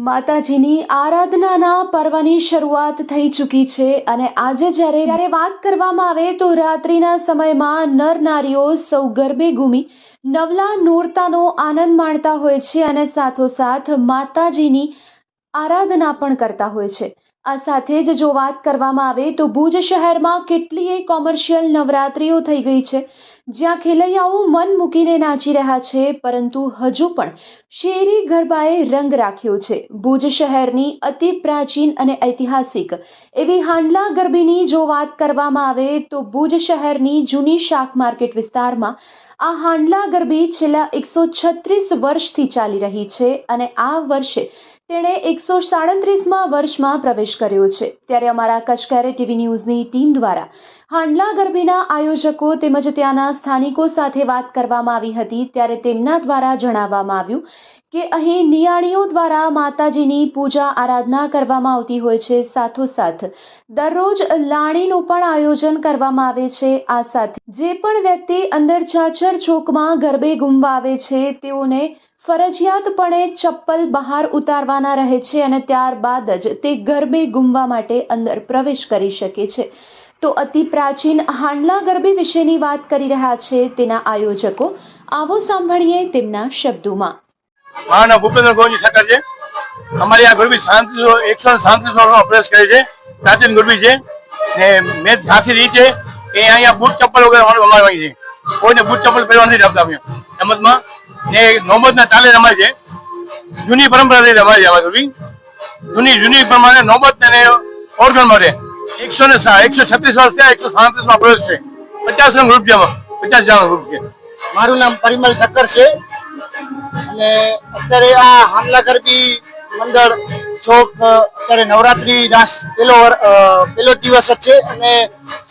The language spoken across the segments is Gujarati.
માતાજીની આરાધનાના પર્વની શરૂઆત થઈ ચૂકી છે અને આજે જ્યારે જ્યારે વાત કરવામાં આવે તો રાત્રિના સમયમાં નર નારીઓ સૌ ગરબે ગુમી નવલા નોરતાનો આનંદ માણતા હોય છે અને સાથોસાથ માતાજીની આરાધના પણ કરતા હોય છે. આ સાથે જ જો વાત કરવામાં આવે તો ભુજ શહેરમાં કેટલીય કોમર્શિયલ નવરાત્રિઓ થઈ ગઈ છે. જ્યાં ખેલૈયાઓ મન મૂકીને નાચી રહ્યા છે, પરંતુ હજુ પણ શેરી ગરબાએ રંગ રાખ્યો છે. ભુજ શહેરની અતિ પ્રાચીન અને ઐતિહાસિક એવી હાંડલા ગરબીની જો વાત કરવામાં આવે, તો ભુજ શહેરની જૂની શાક માર્કેટ વિસ્તારમાં આ હાંડલા ગરબી છેલ્લા એકસો છત્રીસ વર્ષથી ચાલી રહી છે અને આ વર્ષે તેણે એકસો સાડત્રીસમાં વર્ષમાં પ્રવેશ કર્યો છે. ત્યારે અમારા કચકારે ટીવી ન્યૂઝની ટીમ દ્વારા હાંડલા ગરબીના આયોજકો તેમજ ત્યાંના સ્થાનિકો સાથે વાત કરવામાં આવી હતી. ત્યારે તેમના દ્વારા જણાવવામાં આવ્યું કે અહીં નિયાણીઓ દ્વારા માતાજીની પૂજા આરાધના કરવામાં આવતી હોય છે સાથોસાથ. દરરોજ લાણીનું પણ આયોજન કરવામાં આવે છે આ સાથે. જે પણ વ્યક્તિ અંદર છાછર ચોકમાં ગરબે ગુમવાવે છે તેઓને ફરજિયાતપણે ચપ્પલ બહાર ઉતારવાના રહે છે અને ત્યારબાદ જ તે ગરબે ગુમવા માટે અંદર પ્રવેશ કરી શકે છે. તો અતિ પ્રાચીન હાંડલા ગરબે વિશેની વાત કરી રહ્યા છે તેના આયોજકો. આવો સાંભળીએ તેમના શબ્દોમાં. મારું નામ ભૂપેન્દ્ર ગોવિંદ ઠક્કર છે અમારી આ ગરબી શાંતિ એકસો સાંત્રીસ વર્ષનો અભ્યાસ કરે છે. પ્રાચીન ગરબી છે. ને મેં ઘાસી રહી છે એ અહીંયા બૂટ ચપ્પલ વગર અમારે છે. કોઈને બૂટ ચપ્પલ પહેરવા નથી આપતા અમે. રમતમાં. ને નોબતના તાલે રમાય છે. જૂની પરંપરા પરંપરાથી રમાય છે અમારી ગરબી. જૂની જૂની પ્રમાણે નોબત અને ઓર્ગન માટે એકસો ને એકસો છત્રીસ વર્ષ થયા, એકસો સાડત્રીસમાં પ્રવેશ છે. પચાસ જણ ગ્રુપ છે પચાસ જણ ગ્રુપ છે મારું નામ પરિમલ ઠક્કર છે. અને અત્યારે આ હાંડલા ગરબી મંડળ ચોક અત્યારે નવરાત્રી રાસ પેલો પેલો દિવસ જ છે અને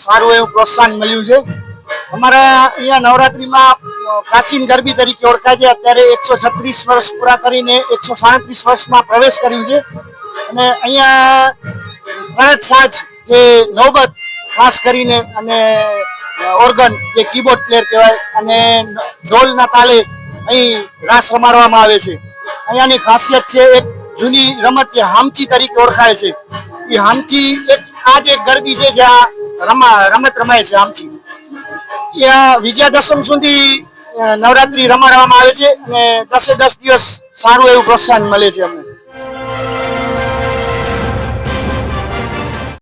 સારું એવું પ્રોત્સાહન મળ્યું છે. અમારા અહીંયા નવરાત્રીમાં પ્રાચીન ગરબી તરીકે ઓળખાય છે. અત્યારે એકસો છત્રીસ વર્ષ પૂરા કરીને એકસો સાડત્રીસ વર્ષમાં પ્રવેશ કર્યું છે. અને અહીંયા ગણેશ સાજ જે નોબત ખાસ કરીને અને ઓર્ગન જે કીબોર્ડ પ્લેયર કહેવાય અને ઢોલના તાલે અહીં રાસ રમાડવામાં આવે છે. અહીંયાની ખાસિયત છે એક જૂની રમત છે હામચી તરીકે ઓળખાય છે. એ હામચી એક આ જ ગરબી છે જ્યાં રમા રમત રમાય છે હામચી. ત્યાં વિજયાદશમ સુધી નવરાત્રી રમાડવામાં આવે છે અને દસે દસ દિવસ સારું એવું પ્રોત્સાહન મળે છે અમને.